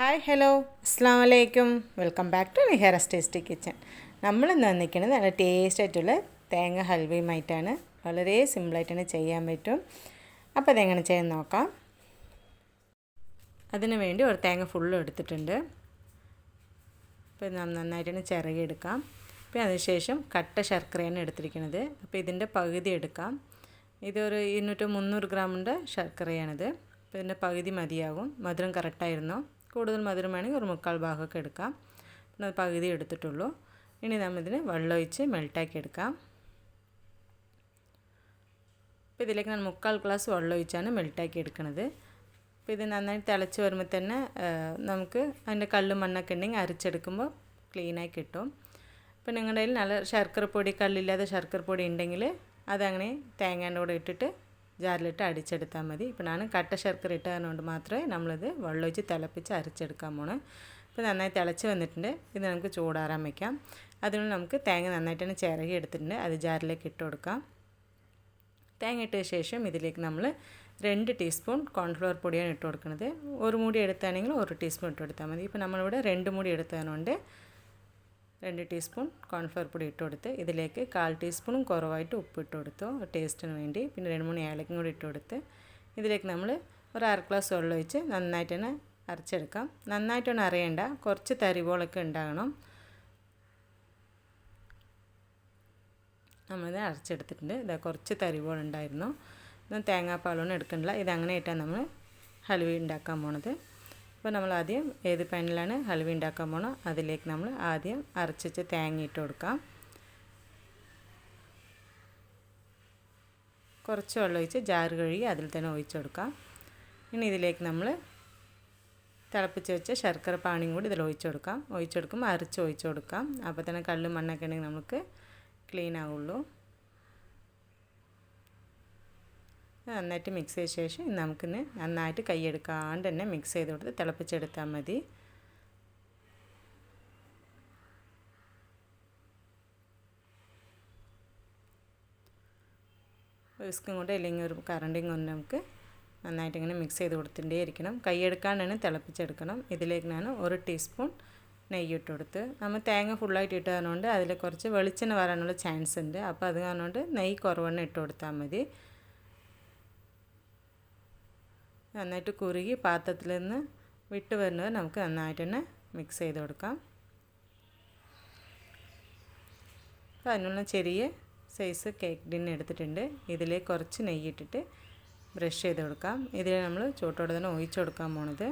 Hi hello. അസ്സാം വലൈക്കും welcome back to Nihara tasty kitchen. നമ്മൾ ഇന്ന് വന്നിരിക്കുന്നത് നല്ല ടേസ്റ്റ് ആയിട്ടുള്ള തേങ്ങ ഹൽവയുമായിട്ടാണ്. വളരെ സിമ്പിളായിട്ടാണ് ചെയ്യാൻ പറ്റും. അപ്പോൾ അതെങ്ങനെ ചെയ്യാൻ നോക്കാം. അതിന് വേണ്ടി ഒരു തേങ്ങ ഫുള്ളും എടുത്തിട്ടുണ്ട്. അപ്പോൾ നന്നായിട്ടാണ് ചിറകിയെടുക്കാം പിന്നെ അതിനുശേഷം കട്ട ശർക്കരയാണ് എടുത്തിരിക്കുന്നത്. അപ്പോൾ ഇതിന്റെ പകുതി എടുക്കാം. ഇതൊരു ഇരുന്നൂറ്റി മുന്നൂറ് ഗ്രാമിന്റെ ശർക്കരയാണിത്. അപ്പോൾ ഇതിന്റെ പകുതി മതിയാകും. മധുരം കറക്റ്റായിരുന്നോ കൂടുതൽ മധുരം വേണമെങ്കിൽ ഒരു മുക്കാൽ ഭാഗമൊക്കെ എടുക്കാം. അത് പകുതി എടുത്തിട്ടുള്ളൂ. ഇനി നമ്മൾ ഇതിന് വെള്ളമൊഴിച്ച് മെൽട്ടാക്കി എടുക്കാം. അപ്പോൾ ഇതിലേക്ക് ഞാൻ മുക്കാൽ ഗ്ലാസ് വെള്ളം ഒഴിച്ചാണ് മെൽട്ടാക്കി എടുക്കുന്നത് അപ്പോൾ ഇത് നന്നായി തിളച്ച് വരുമ്പോൾ തന്നെ നമുക്ക് അതിന്റെ കല്ലും മണ്ണൊക്കെ ഉണ്ടെങ്കിൽ അരച്ചെടുക്കുമ്പോൾ ക്ലീനായി കിട്ടും. അപ്പോൾ നിങ്ങളുടെ കയ്യിൽ നല്ല ശർക്കര പൊടി കല്ലില്ലാതെ ശർക്കര പൊടി ഉണ്ടെങ്കിൽ അതങ്ങനെ തേങ്ങേന്റെ കൂടെ ഇട്ടിട്ട് ജാറിലിട്ട് അടിച്ചെടുത്താൽ മതി. ഇപ്പോൾ ഞാൻ കട്ട ശർക്കര ഇട്ടതുകൊണ്ട് മാത്രമേ നമ്മളിത് വെള്ളമൊഴിച്ച് തിളപ്പിച്ച് അരച്ചെടുക്കാൻ പോണേ. ഇപ്പോൾ നന്നായി തിളച്ച് വന്നിട്ടുണ്ട്. ഇത് നമുക്ക് ചൂടാറാൻ വയ്ക്കാം അതുകൊണ്ട് നമുക്ക് തേങ്ങ നന്നായിട്ട് തന്നെ ചിരകി എടുത്തിട്ടുണ്ട്. അത് ജാറിലേക്ക് ഇട്ട് കൊടുക്കാം. തേങ്ങ ഇട്ട ശേഷം ഇതിലേക്ക് നമ്മൾ രണ്ട് ടീസ്പൂൺ കോൺഫ്ലവർ പൊടിയാണ് ഇട്ട് കൊടുക്കുന്നത്. ഒരു മൂടി എടുത്താണെങ്കിൽ ഒരു ടീസ്പൂൺ ഇട്ട് കൊടുത്താൽ മതി. ഇപ്പോൾ നമ്മളിവിടെ രണ്ട് മൂടി എടുത്തതുകൊണ്ട് രണ്ട് ടീസ്പൂൺ കോൺഫ്ലവർ പൊടി ഇട്ട് കൊടുത്ത് ഇതിലേക്ക് കാൽ ടീസ്പൂണും കുറവായിട്ട് ഉപ്പ് ഇട്ട് കൊടുത്തു ടേസ്റ്റിന് വേണ്ടി. പിന്നെ രണ്ട് മൂന്ന് ഏലക്കും കൂടി ഇട്ട് കൊടുത്ത് ഇതിലേക്ക് നമ്മൾ ഒരു അര ഗ്ലാസ് വെള്ളം ഒഴിച്ച് നന്നായിട്ട് തന്നെ അരച്ചെടുക്കാം. നന്നായിട്ടൊന്നും അറിയണ്ട കുറച്ച് തരിപോളൊക്കെ ഉണ്ടാകണം. നമ്മളിത് അരച്ചെടുത്തിട്ടുണ്ട്. ഇതാ കുറച്ച് തരിവോളുണ്ടായിരുന്നു ഇത് തേങ്ങാപ്പാലൊന്നും എടുക്കണില്ല. ഇതങ്ങനെ ഇട്ടാണ് നമ്മൾ ഹലുവ ഉണ്ടാക്കാൻ പോണത്. അപ്പോൾ നമ്മൾ ആദ്യം ഏത് പാനിലാണ് ഹൽവ ഉണ്ടാക്കാൻ പോണോ? അതിലേക്ക് നമ്മൾ ആദ്യം അരച്ചിച്ച് തേങ്ങ ഇട്ട് കൊടുക്കാം. കുറച്ച് വെള്ളം ഒഴിച്ച് ജാറ് കഴുകി അതിൽ തന്നെ ഒഴിച്ചു കൊടുക്കാം. ഇനി ഇതിലേക്ക് നമ്മൾ തിളപ്പിച്ച് വെച്ച ശർക്കര പാണിയും കൂടി ഇതിൽ ഒഴിച്ചു കൊടുക്കാം. ഒഴിച്ചു കൊടുക്കുമ്പോൾ അരച്ച് ഒഴിച്ചു കൊടുക്കാം. അപ്പോൾ തന്നെ കല്ലും മണ്ണൊക്കെ ഉണ്ടെങ്കിൽ നമുക്ക് ക്ലീൻ ആവുള്ളൂ. നന്നായിട്ട് മിക്സ് ചെയ്ത ശേഷം നമുക്കിന്ന് നന്നായിട്ട് കൈയെടുക്കാണ്ട് തന്നെ മിക്സ് ചെയ്ത് കൊടുത്ത് തിളപ്പിച്ചെടുത്താൽ മതി. വിസ്കും കൊണ്ട് അല്ലെങ്കിൽ ഒരു കറണ്ടും കൊണ്ട് നമുക്ക് നന്നായിട്ട് ഇങ്ങനെ മിക്സ് ചെയ്ത് കൊടുത്തിട്ടേ ഇരിക്കണം. കൈയെടുക്കാണ്ടാണ് തിളപ്പിച്ചെടുക്കണം. ഇതിലേക്ക് ഞാൻ ഒരു ടീസ്പൂൺ നെയ്യ് ഇട്ട് കൊടുത്ത് നമ്മൾ തേങ്ങ ഫുള്ളായിട്ട് ഇട്ടതുകൊണ്ട് അതിൽ കുറച്ച് വെളിച്ചെണ്ണ വരാനുള്ള ചാൻസ് ഉണ്ട്. അപ്പോൾ അത് കാരണം നെയ്യ് കുറവെണ്ണം ഇട്ട് കൊടുത്താൽ മതി. നന്നായിട്ട് കുറുകി പാത്രത്തിൽ നിന്ന് വിട്ട് വരുന്നത് നമുക്ക് നന്നായിട്ട് തന്നെ മിക്സ് ചെയ്ത് കൊടുക്കാം. അപ്പോൾ അതിനുള്ള ചെറിയ സൈസ് കേക്ക് ടിൻ എടുത്തിട്ടുണ്ട്. ഇതിലേക്ക് കുറച്ച് നെയ്യ് ഇട്ടിട്ട് ബ്രഷ് ചെയ്ത് കൊടുക്കാം. ഇതിൽ നമ്മൾ ചൂട്ടോടെ തന്നെ ഒഴിച്ചു കൊടുക്കാൻ പോണത്.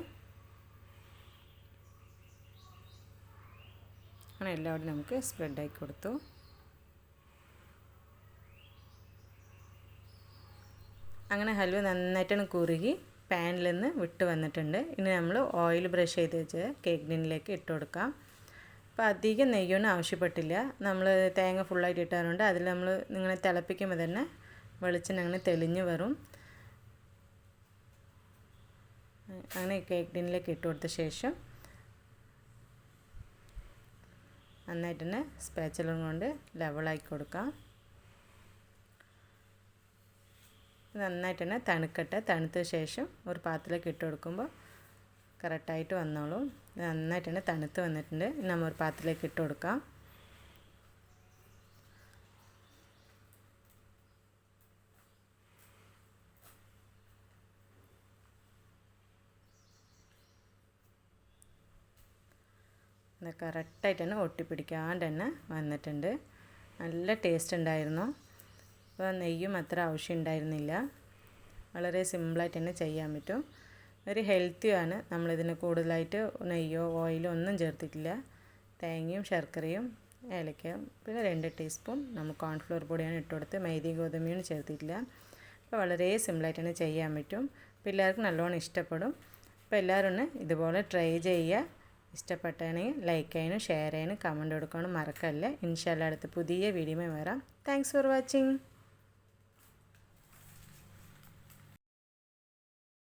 അങ്ങനെ എല്ലാവരും നമുക്ക് സ്പ്രെഡാക്കി കൊടുത്തു. അങ്ങനെ ഹൽവ നന്നായിട്ടാണ് കുറുകി പാനിൽ നിന്ന് വിട്ട് വന്നിട്ടുണ്ട്. ഇനി നമ്മൾ ഓയിൽ ബ്രഷ് ചെയ്ത് വെച്ച് കേക്ക് ടിന്നിലേക്ക് ഇട്ട് കൊടുക്കാം. അപ്പോൾ അധികം നെയ്യൊന്നും ആവശ്യപ്പെട്ടില്ല. നമ്മൾ തേങ്ങ ഫുള്ളായിട്ട് ഇട്ടാറുണ്ട്. അതിൽ നമ്മൾ ഇങ്ങനെ തിളപ്പിക്കുമ്പോൾ തന്നെ വെളിച്ചെണ്ണ അങ്ങനെ തെളിഞ്ഞ് വരും. അങ്ങനെ കേക്ക് ടിന്നിലേക്ക് ഇട്ട് കൊടുത്ത ശേഷം നന്നായിട്ട് തന്നെ സ്പാച്ചലും കൊണ്ട് ലെവലാക്കി കൊടുക്കാം. നന്നായിട്ട് തന്നെ തണുക്കട്ടെ. തണുത്ത ശേഷം ഒരു പാത്രത്തിലേക്ക് ഇട്ട് കൊടുക്കുമ്പോൾ കറക്റ്റായിട്ട് വന്നോളൂ. നന്നായിട്ട് തന്നെ തണുത്ത് വന്നിട്ടുണ്ട്. നമ്മൾ ഒരു പാത്രത്തിലേക്ക് ഇട്ട് കൊടുക്കാം. കറക്റ്റായിട്ട് തന്നെ ഒട്ടിപ്പിടിക്കാണ്ട് തന്നെ വന്നിട്ടുണ്ട്. നല്ല ടേസ്റ്റ് ഉണ്ടായിരുന്നു. അപ്പോൾ നെയ്യും അത്ര ആവശ്യം ഉണ്ടായിരുന്നില്ല. വളരെ സിമ്പിളായിട്ട് തന്നെ ചെയ്യാൻ പറ്റും. ഒരു ഹെൽത്തിയാണ് നമ്മളിതിന് കൂടുതലായിട്ട് നെയ്യോ ഓയിലോ ഒന്നും ചേർത്തിട്ടില്ല. തേങ്ങയും ശർക്കരയും ഏലക്കയും പിന്നെ രണ്ട് ടീസ്പൂൺ നമ്മൾ കോൺഫ്ലോർ പൊടിയാണ് ഇട്ട് കൊടുത്ത് മൈദയും ഗോതമ്പിയും ചേർത്തിട്ടില്ല. അപ്പോൾ വളരെ സിമ്പിളായിട്ട് തന്നെ ചെയ്യാൻ പറ്റും. പിള്ളേർക്ക് നല്ലോണം ഇഷ്ടപ്പെടും. അപ്പോൾ എല്ലാവരും ഒന്ന് ഇതുപോലെ ട്രൈ ചെയ്യുക. ഇഷ്ടപ്പെട്ടാണെങ്കിൽ ലൈക്ക് ചെയ്യാനും ഷെയർ ചെയ്യാനും കമന്റ് കൊടുക്കാനും മറക്കല്ല. ഇൻഷാല്ല അടുത്ത് പുതിയ വീഡിയോ വരാം. Thanks for watching